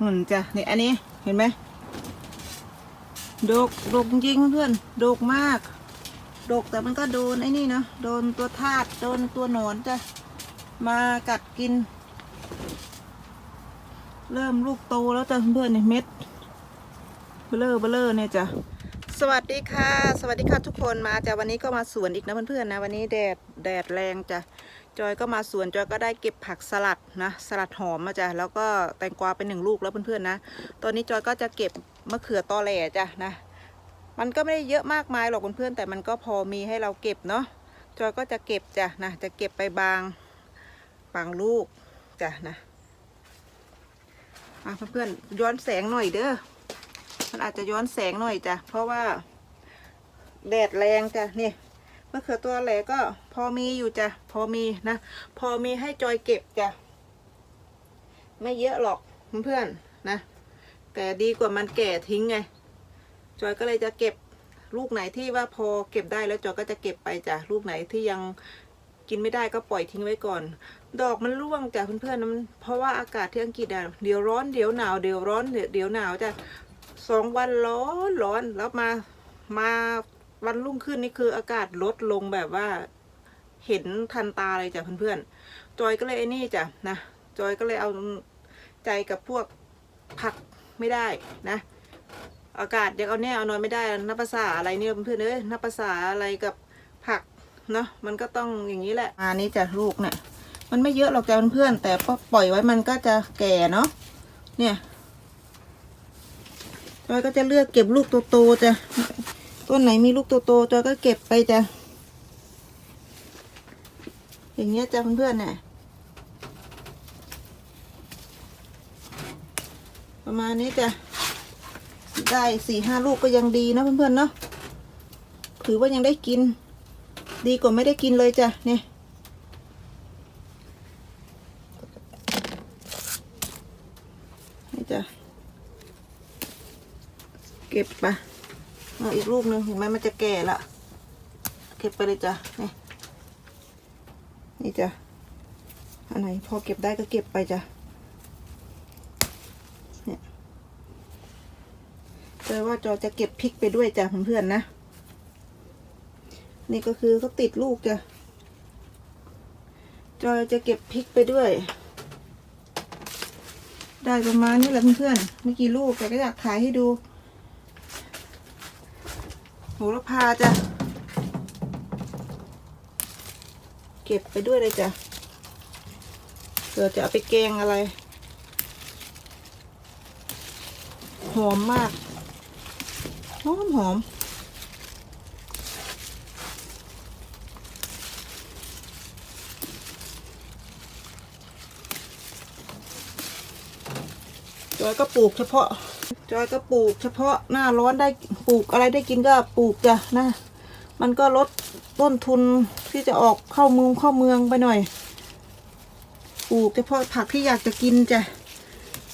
หุ่นจ้ะนี่อันนี้เห็นไหมดกดกจริงเพื่อนดกมาก ดกแต่มันก็โดนไอ้นี่เนาะโดนตัวทาดโดนตัวหนอนจ้ะมากัดกิน เริ่มลูกโตแล้วจ้ะเพื่อนๆเนี่ยเม็ดเบลอเบลอเนี่ยจ้ะ สวัสดีค่ะ สวัสดีค่ะทุกคนมาจ้ะวันนี้ก็มาสวนอีกนะเพื่อนๆนะวันนี้แดดแดดแรงจ้ะจอยก็มาสวนจอยก็ได้เก็บผักสลัดนะสลัดหอมมาจ้ะแล้วก็แตงกวาเป็นหนึ่งลูกแล้วเพื่อนๆนะตอนนี้จอยก็จะเก็บมะเขือตอแหลจ้ะนะมันก็ไม่ได้เยอะมากมายหรอกเพื่อนๆแต่มันก็พอมีให้เราเก็บเนาะจอยก็จะเก็บจ้ะนะจะเก็บไปบางบางลูกจ้ะนะะเพื่อนๆย้อนแสงหน่อยเด้อ มันอาจจะย้อนแสงหน่อยจ้ะ เพราะว่า แดดแรงจ้ะนี่มะเขือตัวแหลก็พอมีอยู่จ้ะ พอมีนะ พอมีให้จอยเก็บจ้ะ ไม่เยอะหรอกเพื่อนๆนะ แต่ดีกว่ามันแก่ทิ้งไง จอยก็เลยจะเก็บลูกไหนที่ว่าพอเก็บได้แล้วจอยก็จะเก็บไปจ้ะ ลูกไหนที่ยังกินไม่ได้ก็ปล่อยทิ้งไว้ก่อน ดอกมันร่วงจ้ะเพื่อนๆนะมันเพราะว่าอากาศที่อังกฤษอะเดี๋ยวร้อนเดี๋ยวหนาวเดี๋ยวร้อนเดี๋ยวเดี๋ยวหนาวจ้ะ สองวันร้อนร้อนแล้วมามาวันรุ่งขึ้นนี่คืออากาศลดลงแบบว่า เห็นทันตาเลยจ้ะเพื่อนๆ จอยก็เลยไอ้นี่จ้ะนะ จอยก็เลยเอาใจกับพวกผักไม่ได้นะ อากาศยังเอาแน่เอานอนไม่ได้นับภาษาอะไรเนี่ยเพื่อนเอ้ยนับภาษาอะไรกับผักเนาะมันก็ต้องอย่างนี้แหละอันนี้จะลูกเนี่ยมันไม่เยอะหรอกจ้ะเพื่อนๆแต่ปล่อยไว้มันก็จะแก่เนาะเนี่ย จอยก็จะเลือกเก็บลูกโตๆจ้ะต้นไหนมีลูกโตๆจอยก็เก็บไปจ้ะอย่างเงี้ยจ้ะเพื่อนๆเนี่ยประมาณนี้จ้ะได้สี่ห้าลูกก็ยังดีนะเพื่อนๆเนาะถือว่ายังได้กิน ดีกว่าไม่ได้กินเลยจ้ะเนี่ยนี่จ้ะเก็บไปเอาอีกลูกหนึ่งเห็นไหมมันจะแก่ละเก็บไปเลยจ้ะนี่นี่จ้ะอันไหนพอเก็บได้ก็เก็บไปจ้ะเนี่ยแปลว่าจอจะเก็บพริกไปด้วยจ้ะเพื่อนๆนะ นี่ก็คือเขาติดลูกจ้ะจอยจะเก็บพริกไปด้วย ได้ประมาณนี้แหละเพื่อนๆไม่กี่ลูกแต่ก็อยากถ่ายให้ดู หระพาจ้ะ เก็บไปด้วยเลยจ้ะเผื่อจะเอาไปแกงอะไร หอมมาก หอมหอมจอยก็ปลูกเฉพาะ จอยก็ปลูกเฉพาะหน้าร้อนได้ปลูกอะไรได้กินก็ปลูกจ้ะนะ มันก็ลดต้นทุนที่จะออกเข้าเมืองเข้าเมืองไปหน่อย ปลูกเฉพาะผักที่อยากจะกินจ้ะ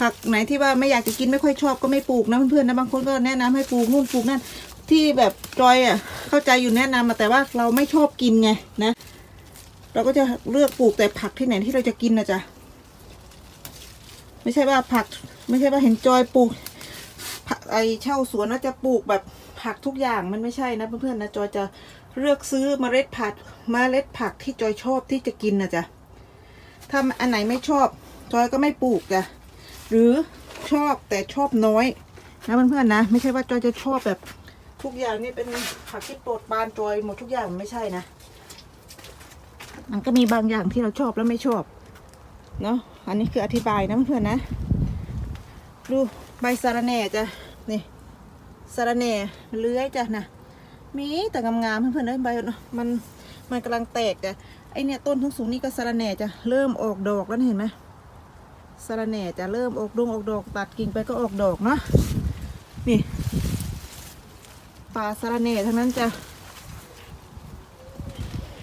ผักไหนที่ว่าไม่อยากจะกินไม่ค่อยชอบก็ไม่ปลูกนะเพื่อนๆนะบางคนก็แนะนำให้ปลูกนู่นปลูกนั่นที่แบบจอยอะเข้าใจอยู่แนะนำมาแต่ว่าเราไม่ชอบกินไงนะ เราก็จะเลือกปลูกแต่ผักที่ไหนที่เราจะกินนะจ๊ะไม่ใช่ว่าผัก ไม่ใช่ว่าเห็นจอยปลูก ไอเช่าสวนแล้วจะปลูกแบบผักทุกอย่างมันไม่ใช่นะเพื่อนๆนะจอยจะเลือกซื้อเมล็ดผักเมล็ดผักที่จอยชอบที่จะกินนะจ๊ะถ้าอันไหนไม่ชอบ จอยก็ไม่ปลูกจ้ะหรือชอบแต่ชอบน้อยนะเพื่อนๆนะ ไม่ใช่ว่าจอยจะชอบแบบทุกอย่างนี่เป็นผักที่โปรดปรานจอยหมดทุกอย่างไม่ใช่นะมันก็มีบางอย่างที่เราชอบแล้วไม่ชอบเนาะอันนี้คืออธิบายนะเพื่อนๆนะ ดูใบสะระแหน่จ้ะ นี่สะระแหน่เลื้อยจ้ะนะมีแต่งามๆเพื่อนๆเลยใบมันมันกำลังแตกจ้ะไอเนี่ยต้นทุกสูงนี่ก็สะระแหน่จ้ะเริ่มออกดอกแล้วเห็นไหมสะระแหน่จะเริ่มออกดงออกดอกตัดกิ่งไปก็ออกดอกเนาะนี่ป่าสะระแหน่ทั้งนั้นจะ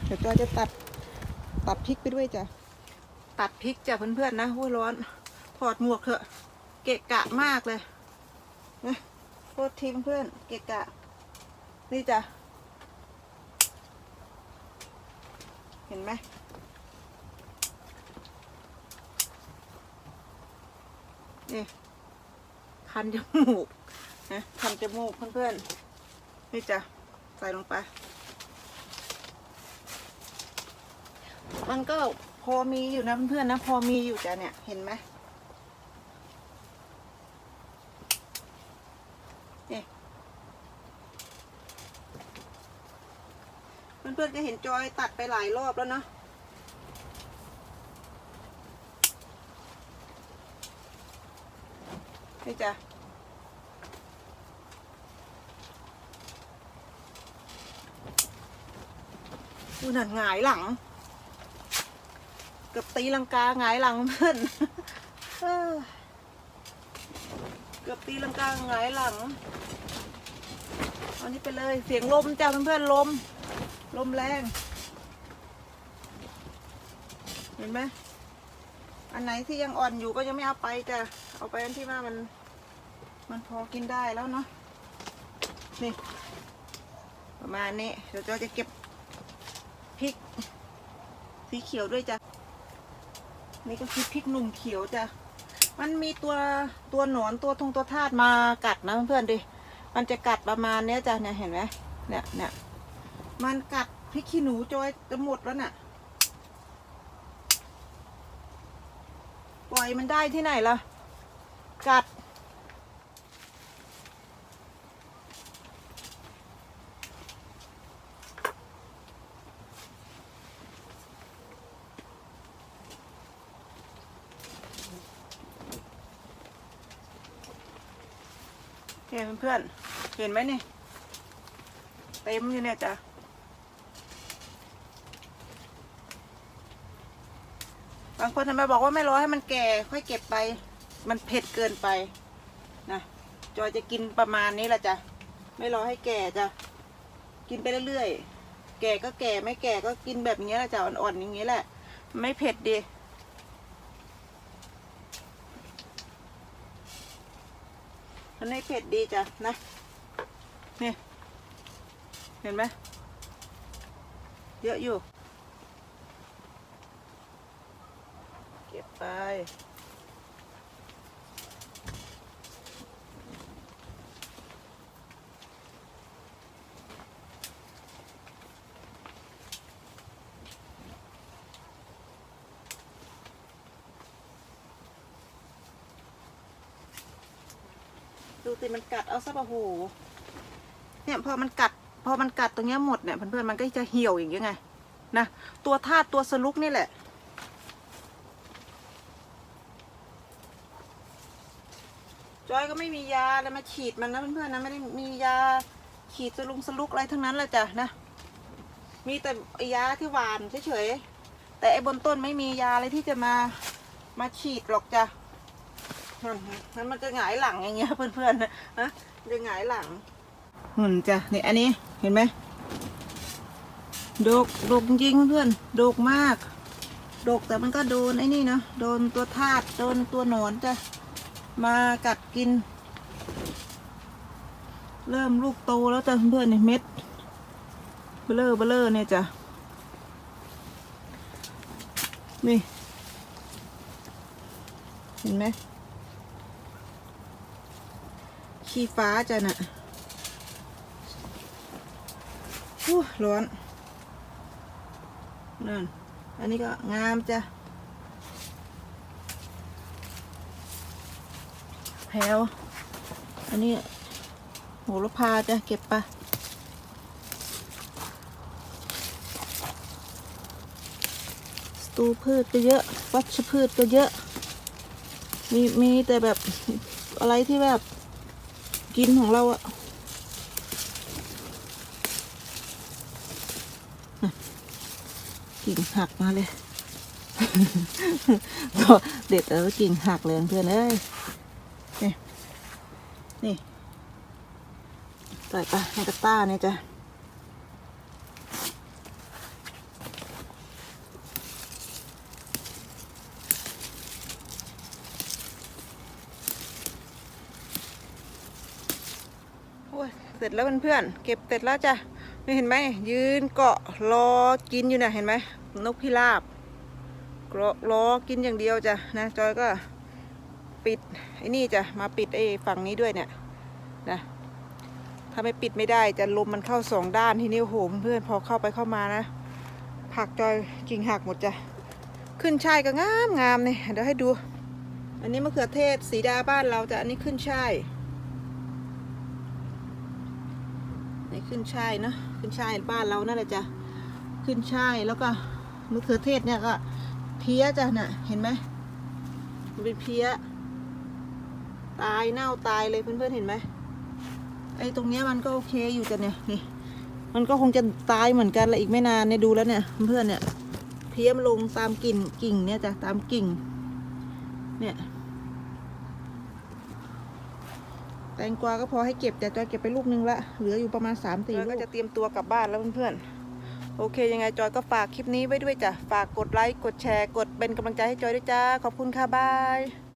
เดี๋ยวจอยจะตัดตัดพริกไปด้วยจ้ะตัดพริกจ้ะเพื่อนๆนะโอ้ยร้อนถอดหมวกเถอะเกะกะมากเลย นะโทษทีเพื่อนเกะกะ นี่จ้ะ เห็นไหมนี่คันจมูกนะคันจมูกเพื่อนๆ นี่จ้ะ ใส่ลงไป มันก็พอมีอยู่นะเพื่อนๆนะ พอมีอยู่จ้ะเนี่ย เห็นไหมนี่ เพื่อนๆก็เห็นจอยตัดไปหลายรอบแล้วเนาะนี่จ้ะดูหนันหงายหลัง เกือบตีลังกาหงายหลังเพื่อนเกือบตีลังกาหงายหลังเอานี้ไปเลย เสียงลมจ้าเพื่อนๆลม ลมแรง เห็นไหมอันไหนที่ยังอ่อนอยู่ก็ยังไม่เอาไปจ้ะเอาไปอันที่ว่ามัน มันพอกินได้แล้วเนาะนี่ ประมาณนี้เดี๋ยวจอยจะเก็บพริก สีเขียวด้วยจ้ะนี่ก็คือพริกหนุ่มเขียวจ้ะมันมีตัวตัวหนอนตัวทงตัวทาดมากัดนะเพื่อนๆดิมันจะกัดประมาณเนี้ยจ้ะเนี่ยเห็นไหมเนี่ยเนี่ย มันกัดพริกขี้หนูจอยจะหมดแล้วน่ะ ปล่อยมันได้ที่ไหนล่ะ กัดเนี่ยเพื่อน เห็นไหมนี่ เต็มอยู่เนี่ยจ้ะ บางคนทำไมบอกว่าไม่รอให้มันแก่ค่อยเก็บไป มันเผ็ดเกินไปนะจอยจะกินประมาณนี้แหละจ้ะไม่รอให้แก่จ้ะกินไปเรื่อยๆแก่ก็แก่ไม่แก่ก็กินแบบนี้แหละจ้ะอ่อนๆอย่างนี้แหละ ไม่เผ็ดดีมันไม่เผ็ดดีจ้ะนะนี่เห็นไหมเยอะอยู่ เก็บไป ดูสิมันกัดเอาซะปะโหเนี่ยพอมันกัด พอมันกัดตรงเนี้ยหมดเนี่ยเพื่อนๆมันก็จะเหี่ยวอย่างเงี้ยไงนะตัวธาตุตัวสลุกนี่แหละ จอยก็ไม่มียาอะไรมาฉีดมันนะเพื่อนๆนะไม่ได้มียาฉีดสลุงสลุกอะไรทั้งนั้นแหละจ้ะนะมีแต่ยาที่หวานเฉยๆแต่ไอ้บนต้นไม่มียาอะไรที่จะมามาฉีดหรอกจ้ะนั้นมันจะหงายหลังอย่างเงี้ยเพื่อนๆนะฮะจะหงายหลังหุ่นจ้ะนี่อันนี้เห็นไหมโดกดกจริงเพื่อนโดกมากโดกแต่มันก็โดนไอ้นี่เนาะโดนตัวทาดโดนตัวหนอนจ้ะ มากัดกิน เริ่มลูกโตแล้วจ้ะเพื่อนๆเนี่ยเม็ดเบลอเบลอเนี่ยจ้ะนี่เห็นไหมขี้ฟ้าจ้ะน่ะอู้ร้อนนั่นอันนี้ก็งามจ้ะ พลวอันนี้โหระพาจะเก็บไปสตูพืชก็เยอะ วัชพืชก็เยอะ มีมีแต่แบบอะไรที่แบบกินของเราอะกิ่งหักมาเลย เด็ดแล้วกิ่งหักเลยเพื่อนเอ้ย นี่ ใส่ไปในกระต้าเนี่ยจ้ะเสร็จแล้วเพื่อนๆเก็บเสร็จแล้วจ้ะนี่เห็นไหมยืนเกาะรอกินอยู่นะเห็นไหมนกพิราบรอกินอย่างเดียวจ้ะนะจอยก็ ปิดไอ้นี่จะมาปิดไอ้ฝั่งนี้ด้วยเนี่ยนะถ้าไม่ปิดไม่ได้จะลมมันเข้าสองด้านทีนี้โอ้โหเพื่อนๆพอเข้าไปเข้ามานะผักจอยกิ่งหักหมดจ้ะขึ้นช่ายก็งามงามเนี่ยเดี๋ยวให้ดู อันนี้มะเขือเทศสีดาบ้านเราจะอันนี้ขึ้นช่ายนี่ขึ้นช่ายเนอะขึ้นช่ายบ้านเรานั่นแหละจ้ะขึ้นช่ายแล้วก็มะเขือเทศเนี่ยก็เพี้ยจ้ะน่ะเห็นไหมมันเป็นเพี้ย ตายเน่าตายเลยเพื่อนๆเห็นไหมไอ้ตรงเนี้ยมันก็โอเคอยู่จ้ะเนี่ยนี่ มันก็คงจะตายเหมือนกันแหละอีกไม่นานเนี่ยดูแล้วเนี่ยเพื่อนๆเนี่ย เพี้ยมนลงตามกิ่งกิ่งเนี่ยจ้ะตามกิ่ง เนี่ยแตงกวาก็พอให้เก็บแต่จอยเก็บไปลูกนึงละเหลืออยู่ประมาณ3ามสี่ลูกก็จะเตรียมตัวกลับบ้านแล้วเพื่อนๆโอเค ยังไงจอยก็ฝากคลิปนี้ไว้ด้วยจ้ะฝากกดไลค์กดแชร์ กดเป็นกำลังใจให้จอยด้วยจ้าขอบคุณค่ะบาย